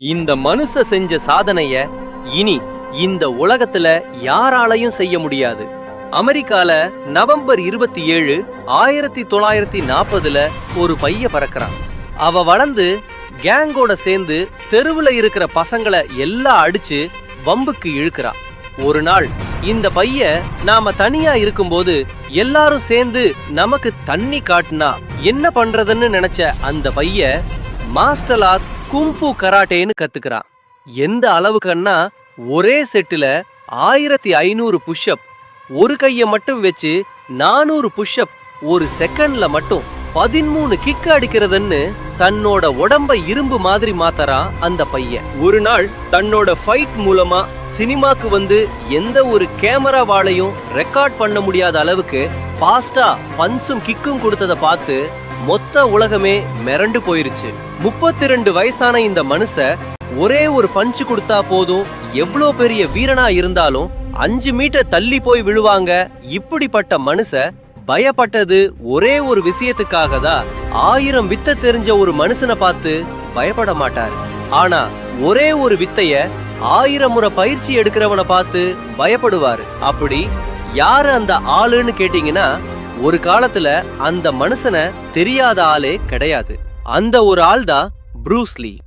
இந்த மனுஷ செஞ்ச சாதனைய இனி இந்த உலகத்துல யாராலையும் செய்ய முடியாது. அமெரிக்கால நவம்பர் இருபத்தி ஏழு ஆயிரத்தி தொள்ளாயிரத்தி நாற்பதுல ஒரு பைய பறக்கிறான். அவ வளர்ந்து கேங்கோட சேர்ந்து தெருவுல இருக்கிற பசங்களை எல்லாம் அடிச்சு வம்புக்கு இழுக்கிறா. ஒரு நாள் இந்த பைய நாம தனியா இருக்கும்போது எல்லாரும் சேர்ந்து நமக்கு தண்ணி காட்டுனா என்ன பண்றதுன்னு நினைச்ச அந்த பைய மாஸ்டர் ஆர்ட் கும்ஃபு கராட்டேன்னு கத்துக்கிறான். எந்த அளவுக்குன்னா ஒரே செட்டில் ஆயிரத்தி ஐநூறு புஷ்அப் ஒரு கையை மட்டும் வச்சு நானூறு புஷ்அப் ஒரு செகண்ட்ல மட்டும் பதிமூணு கிக் அடிக்கிறதுன்னு தன்னோட உடம்ப இரும்பு மாதிரி மாத்தறான் அந்த பையன். ஒரு நாள் தன்னோட ஃபைட் மூலமா சினிமாக்கு வந்து எந்த ஒரு கேமராவாலையும் ரெக்கார்ட் பண்ண முடியாத அளவுக்கு ஃபாஸ்டா பன்ஸும் கிக்கும் கொடுத்தத பார்த்து மொத்த உலகமே மிரண்டு போயிருச்சு. முப்பத்தி ரெண்டு வயசான இந்த மனுஷ ஒரே ஒரு பஞ்சு கொடுத்தா போதும் எவ்வளோ பெரிய வீரனா இருந்தாலும் அஞ்சு மீட்டர் தள்ளி போய் விழுவாங்க. இப்படிப்பட்ட மனுஷ பயப்பட்டது ஒரே ஒரு விஷயத்துக்காக தான். ஆயிரம் வித்த தெரிஞ்ச ஒரு மனுஷனை பார்த்து பயப்பட மாட்டார். ஆனா ஒரே ஒரு வித்தைய ஆயிரம் முறை பயிற்சி எடுக்கிறவனை பார்த்து பயப்படுவாரு. அப்படி யாரு அந்த ஆளுன்னு கேட்டீங்கன்னா ஒரு காலத்துல அந்த மனுஷனை தெரியாத ஆளே கிடையாது. அந்த ஒரு ஆள் தான் ப்ரூஸ்லி